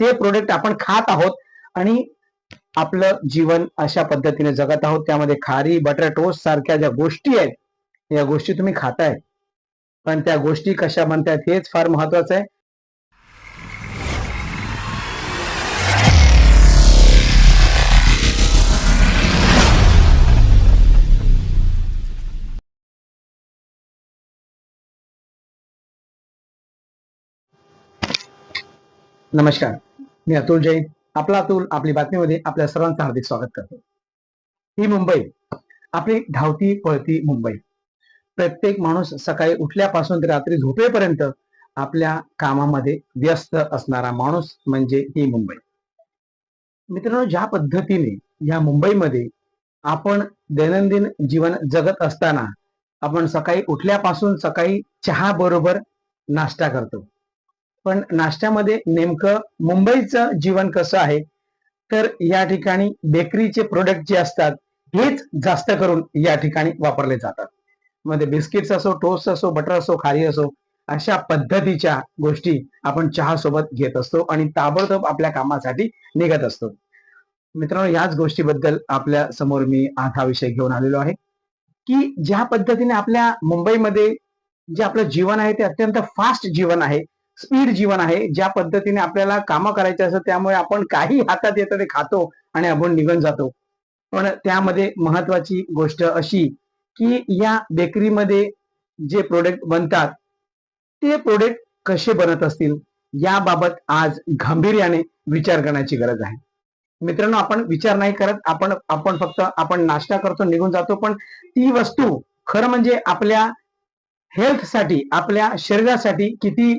ते प्रोडक्ट आपण खात आहोत आणि आपलं जीवन अशा पद्धतीने जगत आहोत. त्यामध्ये खारी बटाटो सारख्या ज्या गोष्टी आहेत या गोष्टी तुम्ही खाताय. पण त्या गोष्टी कशा म्हणतात हेच फार महत्वाचं आहे. नमस्कार. मी अतुल जैन आपला अतुल आपली बातमीमध्ये आपल्या सर्वांचं हार्दिक स्वागत करतो. ही मुंबई आपली धावती पळती मुंबई. प्रत्येक माणूस सकाळी उठल्यापासून ते रात्री झोपेपर्यंत आपल्या कामामध्ये व्यस्त असणारा माणूस म्हणजे ही मुंबई. मित्रांनो ज्या पद्धतीने या मुंबईमध्ये आपण दैनंदिन जीवन जगत असताना आपण सकाळी उठल्यापासून सकाळी चहा बरोबर नाश्ता करतो. पण नाश्त्यामध्ये नेमकं मुंबईचं जीवन कसं आहे? तर या ठिकाणी बेकरीचे प्रोडक्ट जे असतात हेच जास्त करून या ठिकाणी वापरले जातात. मध्ये बिस्किट्स असो टोस्ट असो बटर असो खारी असो अशा पद्धतीच्या गोष्टी आपण चहा सोबत घेत असतो आणि ताबडतोब आपल्या कामासाठी निघत असतो. मित्रांनो याच गोष्टीबद्दल आपल्यासमोर मी आज हा विषय घेऊन आलेलो आहे. की ज्या पद्धतीने आपल्या मुंबईमध्ये जे आपलं जीवन आहे ते अत्यंत फास्ट जीवन आहे स्पीड जीवन आहे. ज्या पद्धतीने आपल्याला कामं करायचे असतात त्यामुळे आपण काही हातात येतं ते खातो आणि आपण निघून जातो. पण त्यामध्ये महत्वाची गोष्ट अशी की या बेकरीमध्ये जे प्रोडक्ट बनतात ते प्रोडक्ट कसे बनत असतील याबाबत आज गांभीर्याने विचार करण्याची गरज आहे. मित्रांनो आपण विचार नाही करत आपण आपण फक्त आपण नाश्ता करतो निघून जातो पण ती वस्तू खरं म्हणजे आपल्या हेल्थसाठी आपल्या शरीरासाठी किती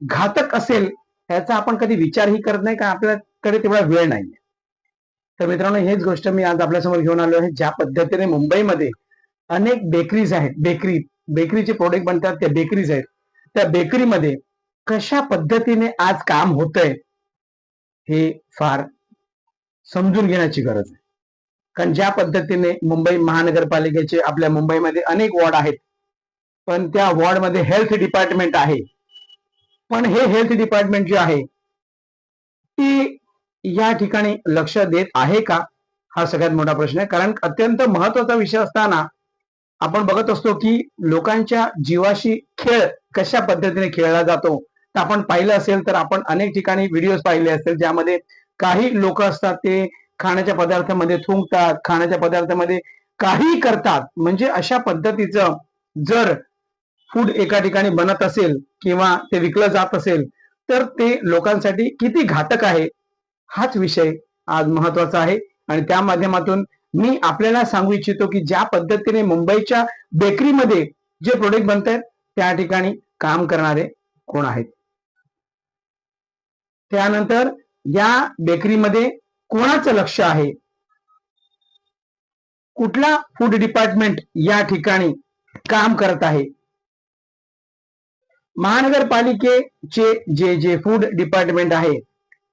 घातक असेल याचा आपण कधी विचारही करत नाही कारण आपल्याकडे तेवढा वेळ नाही तर मित्रांनो हेच गोष्ट मी आज आपल्यासमोर घेऊन आलो आहे ज्या पद्धतीने मुंबईमध्ये अनेक बेकरीज आहेत बेकरी बेकरीचे प्रोडक्ट बनतात त्या बेकरीज आहेत. त्या बेकरीमध्ये कशा पद्धतीने आज काम होतंय हे फार समजून घेण्याची गरज आहे. कारण ज्या पद्धतीने मुंबई महानगरपालिकेचे आपल्या मुंबईमध्ये अनेक वॉर्ड आहेत पण त्या वॉर्डमध्ये हेल्थ डिपार्टमेंट आहे. पण हे हेल्थ डिपार्टमेंट जे आहे ती या ठिकाणी लक्ष देत आहे का? हा सगळ्यात मोठा प्रश्न आहे. कारण अत्यंत महत्त्वाचा विषय असताना आपण बघत असतो की लोकांच्या जीवाशी खेळ कशा पद्धतीने खेळला जातो? तर आपण पाहिलं असेल तर आपण अनेक ठिकाणी व्हिडिओज पाहिले असतील ज्यामध्ये काही लोक असतात ते खाण्याच्या पदार्थामध्ये थुंकतात खाण्याच्या पदार्थामध्ये काही करतात. म्हणजे अशा पद्धतीचं जर फूड एका ठिकाणी बनत असेल किंवा ते विकलं जात असेल तर ते लोकांसाठी किती घातक आहे हाच विषय आज महत्त्वाचा आहे. आणि त्या माध्यमातून मी आपल्याला सांगू इच्छितो की ज्या पद्धतीने मुंबईच्या बेकरीमध्ये जे प्रोडक्ट बनत आहेत त्या ठिकाणी काम करणारे कोण आहेत? त्यानंतर या बेकरीमध्ये कोणाचं लक्ष आहे? कुठला फूड डिपार्टमेंट या ठिकाणी काम करत आहे? महानगरपालिकेचे जे जे फूड डिपार्टमेंट आहे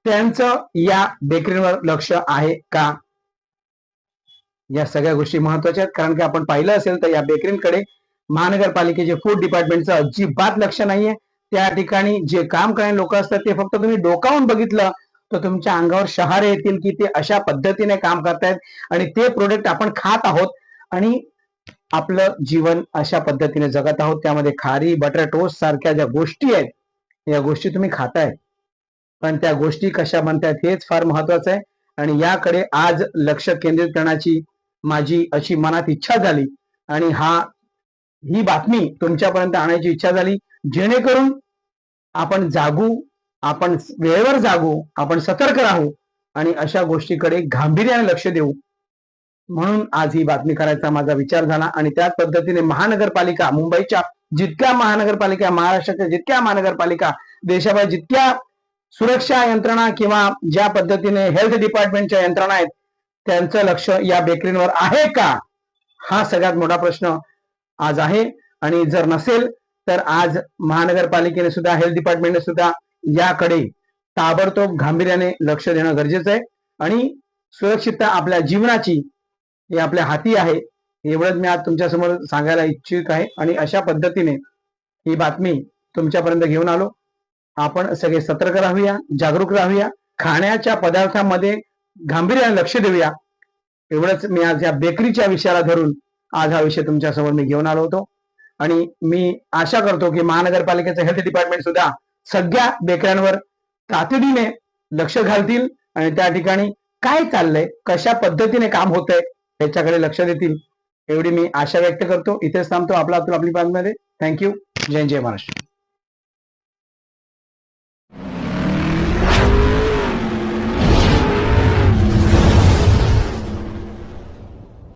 त्यांचं या बेकरीवर लक्ष आहे का? या सगळ्या गोष्टी महत्त्वाच्या आहेत. कारण की आपण पाहिलं असेल तर या बेकरींकडे महानगरपालिकेचे फूड डिपार्टमेंटचं अजिबात लक्ष नाहीये. त्या ठिकाणी जे काम करणारे लोक असतात ते फक्त तुम्ही डोकावून बघितलं तर तुमच्या अंगावर शहारे येतील की ते अशा पद्धतीने काम करतायत आणि ते प्रोडक्ट आपण खात आहोत. आणि आपलं जीवन अशा पद्धतीने जगत आहोत. त्यामध्ये खारी बटर सारख्या ज्या गोष्टी आहेत या गोष्टी तुम्ही खाताय. पण त्या गोष्टी कशा बनतायत हेच फार महत्वाचं आहे. आणि याकडे आज लक्ष केंद्रित करण्याची माझी अशी मनात इच्छा झाली. आणि हा ही बातमी तुमच्यापर्यंत आणायची इच्छा झाली. जेणेकरून आपण जागू आपण वेळेवर जागू आपण सतर्क राहू आणि अशा गोष्टीकडे गांभीर्याने लक्ष देऊ. म्हणून आज ही बातमी करायचा माझा विचार झाला आणि त्याच पद्धतीने महानगरपालिका मुंबईच्या जितक्या महानगरपालिका महाराष्ट्राच्या जितक्या महानगरपालिका देशाभर जितक्या सुरक्षा यंत्रणा किंवा ज्या पद्धतीने हेल्थ डिपार्टमेंटच्या यंत्रणा आहेत त्यांचं लक्ष या बेकरींवर आहे का? हा सगळ्यात मोठा प्रश्न आज आहे. आणि जर नसेल तर आज महानगरपालिकेने सुद्धा हेल्थ डिपार्टमेंटने सुद्धा याकडे ताबडतोब गांभीर्याने लक्ष देणं गरजेचं आहे. आणि सुरक्षितता आपल्या जीवनाची हे आपल्या हाती आहे. एवढंच मी आज तुमच्यासमोर सांगायला इच्छुक आहे. आणि अशा पद्धतीने ही बातमी तुमच्यापर्यंत घेऊन आलो. आपण सगळे सतर्क राहूया जागरूक राहूया खाण्याच्या पदार्थांमध्ये गांभीर्याने लक्ष देऊया. एवढंच मी आज या बेकरीच्या विषयाला धरून आज हा विषय तुमच्यासमोर मी घेऊन आलो होतो. आणि मी आशा करतो की महानगरपालिकेचं हेल्थ डिपार्टमेंट सुद्धा सगळ्या बेकऱ्यांवर तातडीने लक्ष घालतील. आणि त्या ठिकाणी काय चाललंय कशा पद्धतीने काम होत आहे याच्याकडे लक्ष देतील. एवढी मी आशा व्यक्त करतो. इथेच थांबतो आपला अतुल आपली बातमीमध्ये थँक्यू जय जय महाराष्ट्र.